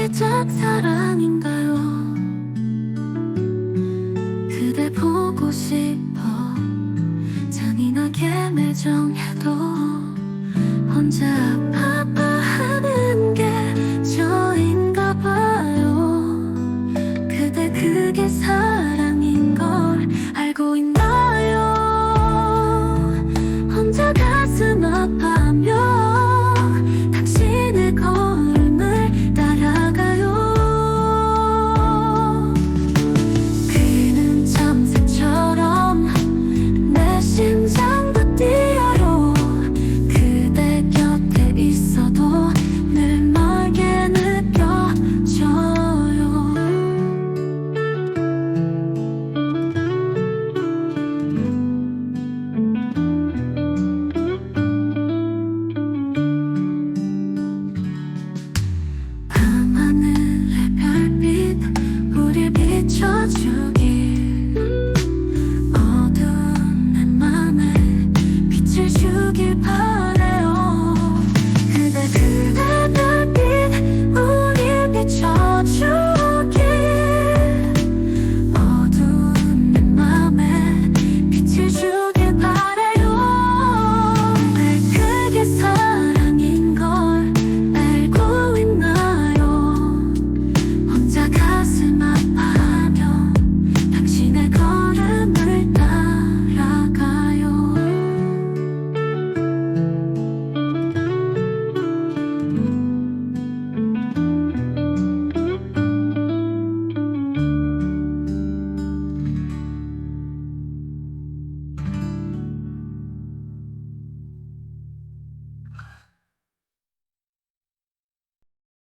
이게 짝사랑인가요? 그대 보고 싶어. 잔인하게 매정해도 혼자 아파하는 게 저인가 봐요. 그대 그게 사랑